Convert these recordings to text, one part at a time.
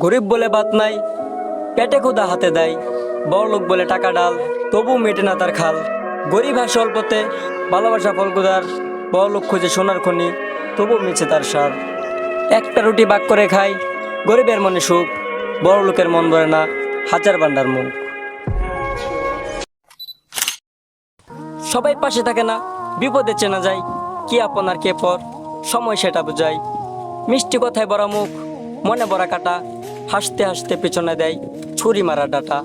গরিব বলে বাত নাই, পেটে ক্ষুদা হাতে দেয় বড়লোক বলে টাকা ডাল, তবু মেটে না তার খাল। গরিব হাসে অল্পতে ভালোবাসা ফলগুদার বড়লোক খুঁজে সোনার খনি, তবু মিছে তার সার। একটা রুটি বাক করে খায় গরিবের মনে সুখ, বড় লোকের মন ভরে না হাজার বান্ডার মুখ। সবাই পাশে থাকে না, বিপদে চেনা যায়, কি আপন আর কে পর, সময় সেটা বোঝায়। মিষ্টি কথায় বড় মুখ, মনে বড়া কাটা হাসতে হাসতে পেছনে দেয় ছুরি মারা ডাটা।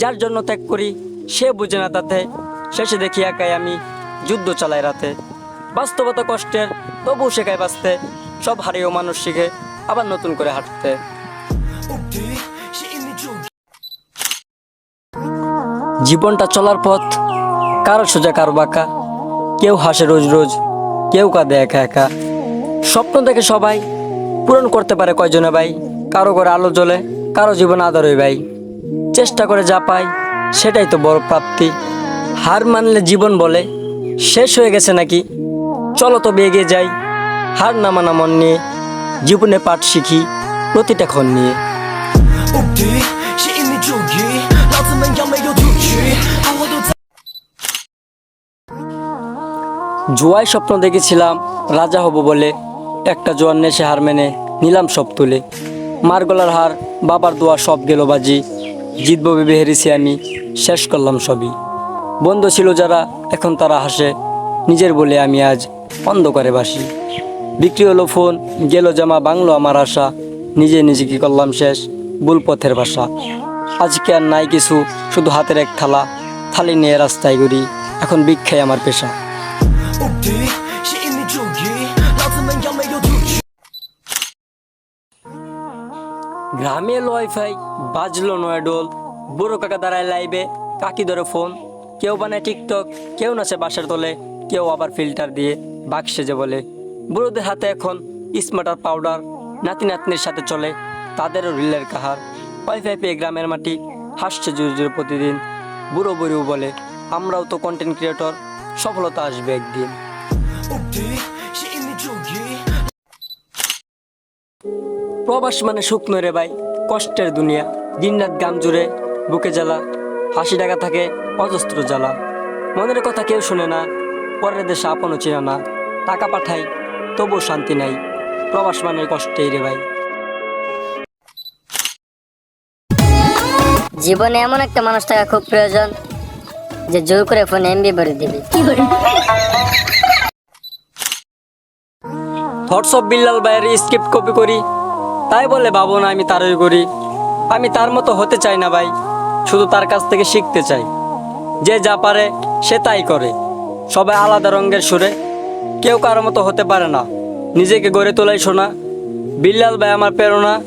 যার জন্য ত্যাগ করি, সে বুঝে না তাতে। শেষে দেখি একাই আমি যুদ্ধ চালাই রাতে। বাস্তবতা কষ্টের তবু শেখায় বাঁচতে। সব হারিয়েও মানুষ শিখে আবার নতুন করে হাঁটতে। জীবনটা চলার পথ, কারও সোজা, কারও বাঁকা। কেউ হাসে রোজ রোজ, কেউ কাঁদে একা একা। স্বপ্ন দেখে সবাই, পূরণ করতে পারে কয়জনে ভাই? কারও ঘরে আলো জ্বলে কারও জীবন আদরই ভাই। চেষ্টা করে যা পাই সেটাই তো বড় প্রাপ্তি। হার মানলে জীবন বলে শেষ হয়ে গেছে নাকি? চলো তো এগিয়ে যাই হার নামানা মন নিয়ে জীবনে পাঠ শিখি প্রতিটা ক্ষণ নিয়ে। জুয়াই স্বপ্ন দেখেছিলাম রাজা হব বলে একটা জোয়ার নেশে হার মেনে নিলাম সব তুলে। মার গলার হার, বাবার দোয়া সব গেল বাজি। জিতব ভেবে হেরেছি আমি শেষ করলাম সবই। বন্ধু ছিল যারা, এখন তারা হাসে। নিজের বলে আমি আজ অন্ধকারে বাসি। বিক্রি হলো ফোন, গেল জামা, বাংলো আমার আশা। নিজে নিজেকে করলাম শেষ, ভুল পথের ভাষা আজকে আর নাই কিছু, শুধু হাতের এক থালা। থালি নিয়ে রাস্তায় ঘুরি, এখন ভিক্ষাই আমার পেশা। গ্রামে এলো ওয়াইফাই বাজলো নয় ডোল বুড়ো কাকা দাঁড়ায় লাইবে কাকি ধরে ফোন। কেউ বানায় টিকটক, কেউ নাচে বাসার তোলে, কেউ আবার ফিল্টার দিয়ে বাঘ সেজে বলে। বুড়োদের হাতে এখন স্মার্টার পাউডার, নাতি নাতনির সাথে চলে তাদেরও রিলের কাহার। ওয়াইফাই পেয়ে গ্রামের মাটি হাসছে জুড়ে জুড়ে প্রতিদিন। বুড়ো বুড়িও বলে, আমরাও তো কন্টেন্ট ক্রিয়েটর সফলতা আসবে একদিন। প্রবাস মানে শুকনো রে ভাই কষ্টের দুনিয়া। দিনরাত গাম জুড়ে বুকে জ্বালা হাসি ডাকা থাকে অজস্র জ্বালা। মনের কথা কেউ শুনে না পরের দেশে আপনও চেনা না। টাকা পাঠাই তবু শান্তি নাই। প্রবাস মানে কষ্টেই রে ভাই। জীবনে এমন একটা মানুষ থাকা খুব প্রয়োজন যে জোর করে ফোন এমবি ভরে দিবি। থটস অফ বিল্লাল ভাইয়ের স্ক্রিপ্ট কপি করি। তাই বলে ভাবো না, আমি তারই করি আমি তার মতো হতে চাই না ভাই, শুধু তার কাছ থেকে শিখতে চাই। যে যা পারে, সে তাই করে। সবাই আলাদা রঙের সুরে। কেউ কারও মতো হতে পারে না। নিজেকে গড়ে তোলাই শোনা বিল্লাল ভাই আমার প্রেরণা।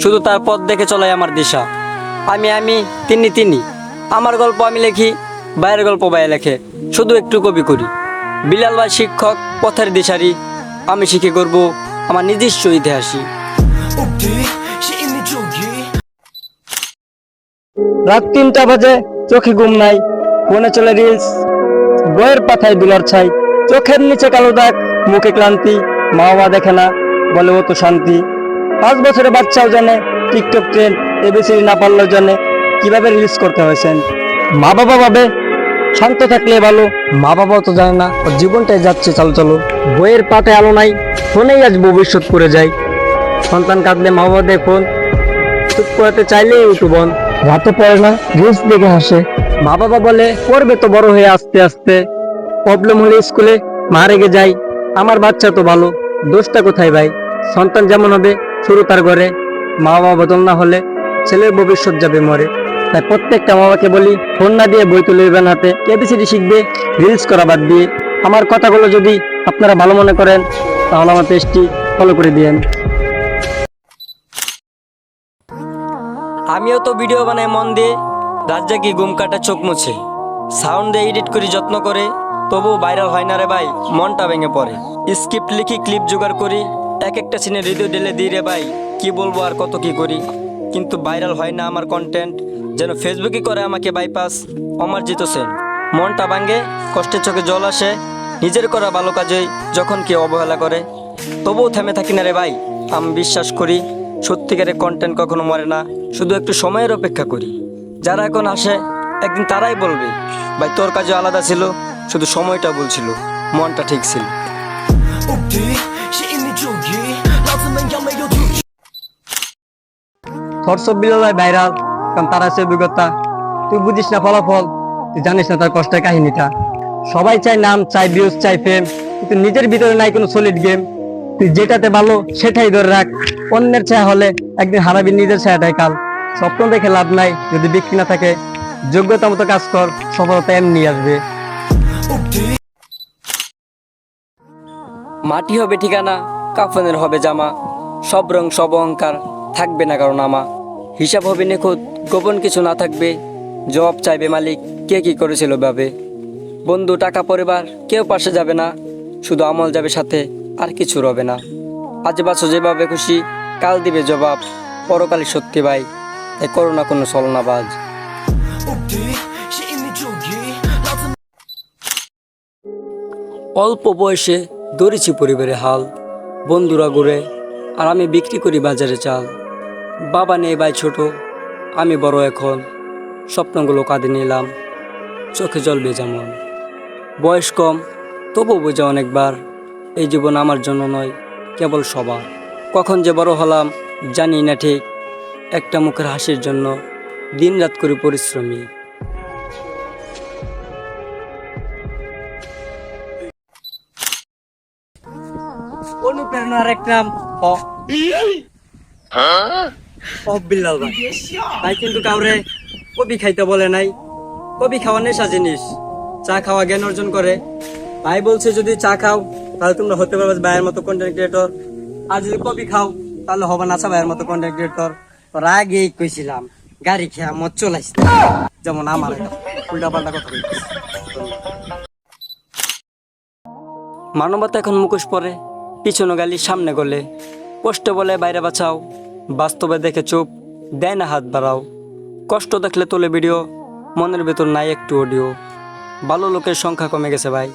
শুধু তার পথ দেখে চলাই আমার দিশা। আমি আমি, তিনি তিনি। আমার গল্প আমি লেখি বাইরের গল্প বাইরে লেখে। শুধু একটু কবি করি। বিলাল ভাই শিক্ষক, পথের দিশারি। আমি শিখে করব আমার নিজস্ব ইতিহাসী। রাত তিনটা বাজে, চোখে ঘুম নাই। ফোনে চলে রিলস বইয়ের পাথায় দুলার ছাই। চোখের নিচে কালো দাগ, মুখে ক্লান্তি, মা বাবা দেখে না, বলে ও তো শান্তি। পাঁচ বছরের বাচ্চাও জানে, টিকটক ট্রেন্ড এবিসিডি না পারলেও জানে, কীভাবে রিলস করতে হয়েছেন মা বাবা ভাবে, শান্ত থাকলে ভালো, মা বাবাও তো জানে না, ওর জীবনটাই যাচ্ছে চালো চালো বইয়ের পাতে আলো নাই, ফোনেই আজ ভবিষ্যৎ করে যায়। সন্তান কাঁদলে মা বাবা দেখুন। চুপ করাতে চাইলেই বন রাতে পড়ে না রিলস দেখে হাসে। মা বাবা বলে পড়বে তো বড় হয়ে আস্তে আস্তে। প্রবলেম হলে স্কুলে মা রেগে যায় আমার বাচ্চা তো ভালো। দোষটা কোথায় ভাই? সন্তান যেমন হবে শুরু তার ঘরে। মা বাবা বদল না হলে ছেলের ভবিষ্যৎ যাবে মরে। তাই প্রত্যেকটা মা বাবাকে বলি ফোন না দিয়ে বই তুলে দেবেন হাতে। এবিসিডি শিখবে রিলস করা বাদ দিয়ে। আমার কথাগুলো যদি আপনারা ভালো মনে করেন তাহলে আমার পেজটি ফলো করে দিয়েন। আমিও তো ভিডিও বানাই মন দিয়ে। রাজ্যে কি গুম কাটা, চোখ মুছে। সাউন্ড দিয়ে এডিট করি, যত্ন করে। তবু ভাইরাল হয় না রে ভাই, মনটা ভেঙে পড়ে। স্ক্রিপ্ট লিখি, ক্লিপ জোগাড় করি। এক একটা সিনে হৃদয় ঢেলে দিই রে ভাই, কি বলব আর কত কি করি। কিন্তু ভাইরাল হয় না আমার কন্টেন্ট যেন ফেসবুকে করে আমাকে বাইপাস অমার্জিত সেন মনটা ভাঙে কষ্টের চোখে জল আসে, নিজের করা ভালো কাজে যখন কেউ অবহেলা করে। তবুও থেমে থাকি না রে ভাই, আমি বিশ্বাস করি সত্যিকারের কন্টেন্ট কখনো মরে না শুধু একটু সময়ের অপেক্ষা করি। যারা এখন আসে একদিন তারাই বলবে ভাই তোর কাজে আলাদা ছিল শুধু সময়টা বলছিল মনটা ঠিক ছিল। হোয়াটসঅ্যাপ বিদ্যালয় ভাইরাল কারণ তার সে অভিজ্ঞতা। তুই বুঝিস না ফলাফল তুই জানিস না তার কষ্টের কাহিনীটা। সবাই চায় নাম চায় ভিউজ চায় ফেম কিন্তু নিজের ভিতরে নাই কোনো সলিড গেম তুই যেটাতে ভালো সেটাই ধরে রাখ। অন্যের ছায়া হলে একদিন হারাবি নিজের ছায়াটাই কাল। স্বপ্ন দেখে লাভ নাই, যদি বিক্রি না থাকে যোগ্যতা মতো কাজ কর, সফলতা এমনি আসবে। মাটি হবে ঠিকানা, কাফনের হবে জামা, সব রং, সব অহংকার থাকবে না কারণ আমা হিসাব হবে নিখুঁত, গোপন কিছু না থাকবে, জবাব চাইবে মালিক, কে কি করেছিল ভাবে। বন্ধু, টাকা, পরিবার, কেউ পাশে যাবে না, শুধু আমল যাবে সাথে। আর কিছু রবে না। আজ বাঁচো যেভাবে খুশি, কাল দিবে জবাব। পরকালে সত্যি ভাই এ করো না কোনো সলনাবাজ অল্প বয়সে দড়িছি পরিবারে হাল, বন্ধুরা ঘুরে, আর আমি বিক্রি করি বাজারে চাল। বাবা নেই ভাই ছোট, আমি বড় এখন, স্বপ্নগুলো কাঁদে নিলাম, চোখে জল বেজামন বয়স কম তবু বোঝা অনেকবার এই জীবন আমার জন্য নয়, কেবল সবার। কখন যে বড় হলাম, জানি না ঠিক। একটা মুখের হাসির জন্য দিনরাত করি পরিশ্রমী। অনুপ্রেরণার এক নাম ও ভাই। ভাই কিন্তু কাউরে কবি খাইতে বলে নাই। কবি খাওয়া নেশা জিনিস। চা খাওয়া জ্ঞান অর্জন করে। ভাই বলছে, যদি চা খাও তাহলে তোমরা হতে পারবে ভাইয়ের মতো কন্টেন্ট ক্রিয়েটর আর যদি কপি খাও, তাহলে হবে নাচা ভাইয়ের মতো কন্টেন্ট ক্রিয়েটর কইছিলাম, গাড়ি খেয়া মদ চলাইস। যেমন আমার উল্টা পাল্টা কথা মানবতা এখন মুখোশ পরে, পিছনে গালি সামনে গলে। কষ্ট বলে বাইরে বাঁচাও, বাস্তবে দেখে চুপ, দেয় না হাত বাড়াও। কষ্ট দেখলে তোলে ভিডিও, মনের ভেতর নাই একটু অডিও ভালো লোকের সংখ্যা কমে গেছে ভাই।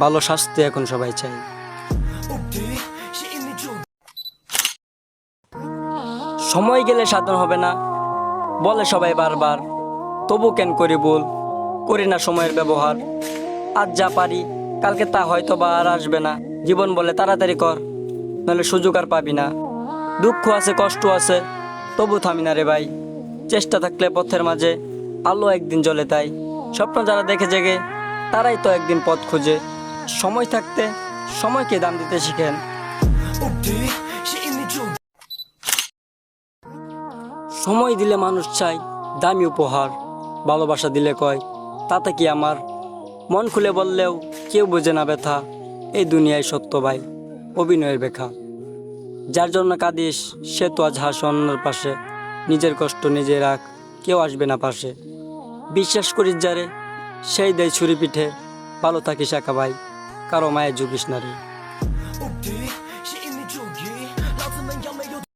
ভালো স্বাস্থ্য এখন সবাই চাই। সময় গেলে সাধন হবে না, বলে সবাই বারবার, তবু কেন করি বল করি না সময়ের ব্যবহার। আজ যা পারি, কালকে তা হয়তো বা আর আসবে না। জীবন বলে তাড়াতাড়ি কর, নাহলে সুযোগ আর পাবি না। দুঃখ আছে, কষ্ট আছে, তবু থামি না রে ভাই। চেষ্টা থাকলে পথের মাঝে আলো একদিন জ্বলে তাই। স্বপ্ন যারা দেখে জেগে, তারাই তো একদিন পথ খুঁজে। সময় থাকতে সময়কে দাম দিতে শিখেন। সময় দিলে মানুষ চায় দামি উপহার, ভালোবাসা দিলে কয়, তাতে কি আমার? মন খুলে বললেও কেউ বোঝে না ব্যথা, এই দুনিয়ায় সত্য ভাই, অভিনয়ের ব্যাখা যার জন্য কাঁদিস, সে তো আজ হাস অন্যের পাশে, নিজের কষ্ট নিজে রাখ, কেউ আসবে না পাশে। বিশ্বাস করিস যারে, সেই দেয় ছুরি পিঠে ভালো থাকিস একা ভাই। কারও মায়ের যুগিস না রে।